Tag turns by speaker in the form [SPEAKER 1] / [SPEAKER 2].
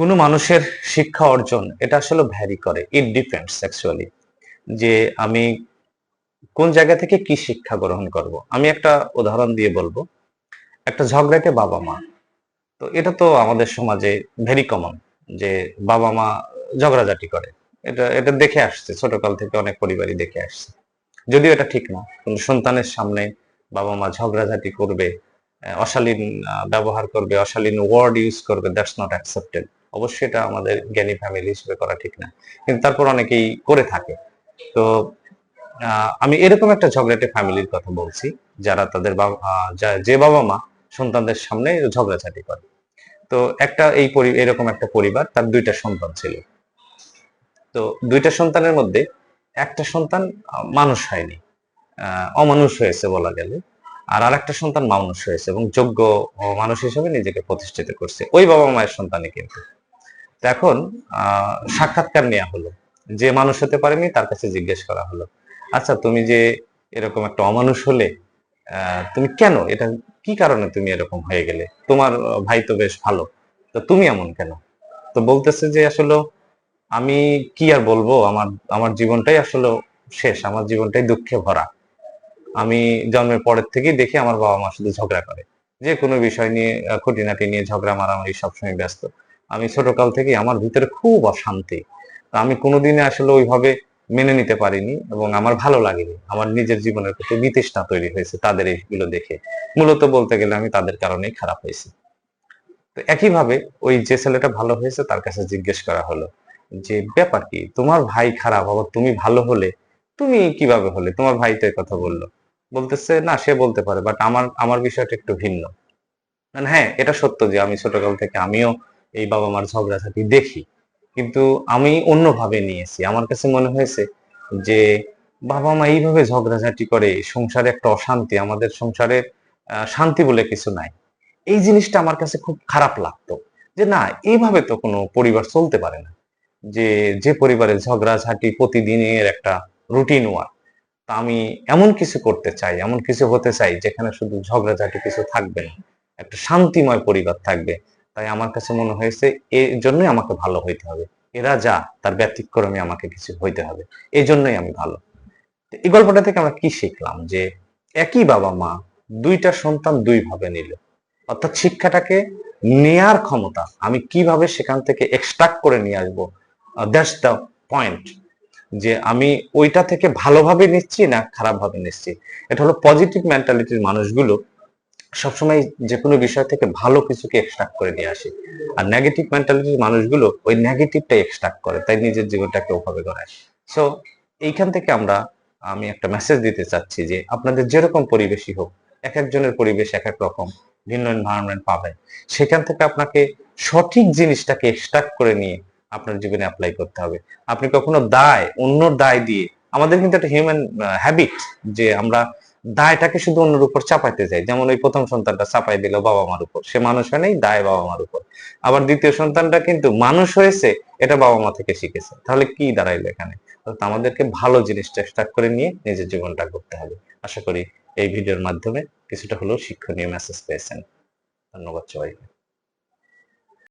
[SPEAKER 1] কোনো মানুষের শিক্ষা অর্জন, এটা আসলে ভ্যারি করে। ইট ডিপেন্ডস অ্যাকচুয়ালি যে আমি কোন জায়গা থেকে কি শিক্ষা গ্রহণ করব। আমি একটা উদাহরণ দিয়ে বলব। একটা ঝগড়াটে বাবা মা। তো এটা তো আমাদের সমাজে ভেরি কমন যে বাবা মা ঝগড়াঝাটি করে। এটা এটা দেখে আসছে। ছোটকাল থেকে অনেক পরিবারই দেখে আসছে। যদিও এটা ঠিক না। কিন্তু সন্তানের সামনে বাবা মা ঝগড়াঝাটি করবে, অশালীন ব্যবহার করবে, অশালীন ওয়ার্ড ইউজ করবে দ্যাটস নট অ্যাকসেপ্টেড অবশ্যই এটা আমাদের জ্ঞানী ফ্যামিলি হিসেবে করা ঠিক না। কিন্তু তারপর অনেকেই করে থাকে। তো আমি এরকম একটা ঝগড়াটে ফ্যামিলির কথা বলছি, যারা তাদের বাবা যে বাবা মা সন্তানদের সামনে ঝগড়াঝাটি করে। তো একটা এই এরকম একটা পরিবার, তার দুইটা সন্তান ছিল। তো দুইটা সন্তানের মধ্যে একটা সন্তান মানুষ হয়নি। অমানুষ হয়েছে বলা গেলে। আর আর একটা সন্তান মানুষ হয়েছে এবং যোগ্য মানুষ হিসেবে নিজেকে প্রতিষ্ঠিত করছে। ওই বাবা মায়ের সন্তানই কিন্তু। এখন সাক্ষাৎকার নেওয়া হলো। যে মানুষ হতে পারেনি, তার কাছে জিজ্ঞেস করা হলো। আচ্ছা তুমি যে এরকম একটা অমানুষ হলে তুমি কেন? এটা কি কারণে তুমি এরকম হয়ে গেলে? তোমার ভাই তো বেশ ভালো। তো তুমি এমন কেন? তো বলতেছে যে আসলে, আমি কি আর বলব? আমার আমার জীবনটাই আসলে শেষ। আমার জীবনটাই দুঃখে ভরা। আমি জন্মের পরের থেকেই দেখি আমার বাবা মা শুধু ঝগড়া করে। যে কোনো বিষয় নিয়ে খুঁটিনাটি নিয়ে ঝগড়া, মারামারি সবসময় ব্যস্ত। আমি ছোটকাল থেকেই আমার ভিতরে খুব অশান্তি। আমি কোনোদিনে আসলে ওইভাবে মেনে নিতে পারিনি এবং আমার ভালো লাগেনি। আমার নিজের জীবনের প্রতি বিতৃষ্ণা তৈরি হয়েছে তাদের এইগুলো দেখে। মূলত বলতে গেলে আমি তাদের কারণেই খারাপ হয়েছি। তো একইভাবে ওই যে ছেলেটা ভালো হয়েছে তার কাছে জিজ্ঞেস করা হলো যে, ব্যাপার কি? তোমার ভাই খারাপ, আবার তুমি ভালো হলে? তুমি কীভাবে হলে? তোমার ভাই তো কথা বলল। বলতেছে, না, সে বলতে পারে বাট আমার আমার বিষয়টা একটু ভিন্ন। মানে হ্যাঁ এটা সত্য যে আমি ছোটকাল থেকে আমিও এই বাবা মার ঝগড়াঝাটি দেখি। কিন্তু আমি অন্যভাবে নিয়েছি। আমার কাছে মনে হয়েছে যে বাবা মা এইভাবে ঝগড়াঝাটি করে, সংসারে একটা অশান্তি, আমাদের সংসারে শান্তি বলে কিছু নাই। এই জিনিসটা আমার কাছে খুব খারাপ লাগতো যে, না, এইভাবে তো কোনো পরিবার চলতে পারে না। যে যে পরিবারে ঝগড়াঝাটি প্রতিদিনের একটা রুটিন ওয়ার্ক তা আমি এমন কিছু করতে চাই, এমন কিছু হতে চাই, যেখানে শুধু ঝগড়াঝাটি কিছু থাকবে না, একটা শান্তিময় পরিবার থাকবে। তাই আমার কাছে মনে হয়েছে এর জন্যই আমাকে ভালো হইতে হবে। এরা যা, তার ব্যতিক্রমে আমাকে কিছু হইতে হবে। এই জন্যই আমি ভালো। এই গল্পটা থেকে আমরা কি শিখলাম? যে একই বাবা মা দুইটা সন্তান দুই ভাবে নিল। অর্থাৎ শিক্ষাটাকে নেয়ার ক্ষমতা আমি কীভাবে সেখান থেকে এক্সট্রাক্ট করে নিয়ে আসব? দ্যাটস দ্য পয়েন্ট যে আমি ওইটা থেকে ভালোভাবে নিচ্ছি না খারাপভাবে নিচ্ছি। এটা হলো পজিটিভ মেন্টালিটির মানুষগুলো সবসময় যে কোনো বিষয় থেকে ভালো কিছুকে এক্সট্রাক্ট করে নিয়ে আসে। আর নেগেটিভ মেন্টালিটির মানুষগুলো ওই নেগেটিভটা এক্সট্রাক্ট করে, তাই নিজের জীবনটাকে ওভাবে গড়ায়। সো এইখান থেকে আমরা, আমি একটা মেসেজ দিতে চাচ্ছি যে, আপনাদের যেরকম পরিবেশই হোক, এক একজনের পরিবেশ এক এক রকম, ভিন্ন এনভায়রনমেন্ট পাবেন। সেখান থেকে আপনাকে সঠিক জিনিসটাকে এক্সট্রাক্ট করে নিয়ে আপনার জীবনে অ্যাপ্লাই করতে হবে। আপনি কখনো দায়, অন্য দায় দিয়ে, আমাদের কিন্তু একটা হিউম্যান হ্যাবিট যে আমরা দায়টাকে শুধু অন্যের উপর চাপাইতে যায়। যেমন ওই প্রথম সন্তানটা চাপাই দিল বাবা মার উপর। সে মানুষ হয় নাই, দায় বাবা মার উপর। আবার দ্বিতীয় সন্তানটা কিন্তু মানুষ হয়েছে, এটা বাবা মা থেকে শিখেছে। তাহলে কি দাঁড়াইলো এখানে? আমাদেরকে ভালো জিনিসটা স্টার্ট করে নিয়ে নিজের জীবনটা করতে হবে। আশা করি এই ভিডিওর মাধ্যমে কিছুটা হলেও শিক্ষণীয় মেসেজ পেয়েছেন। ধন্যবাদ সবাইকে।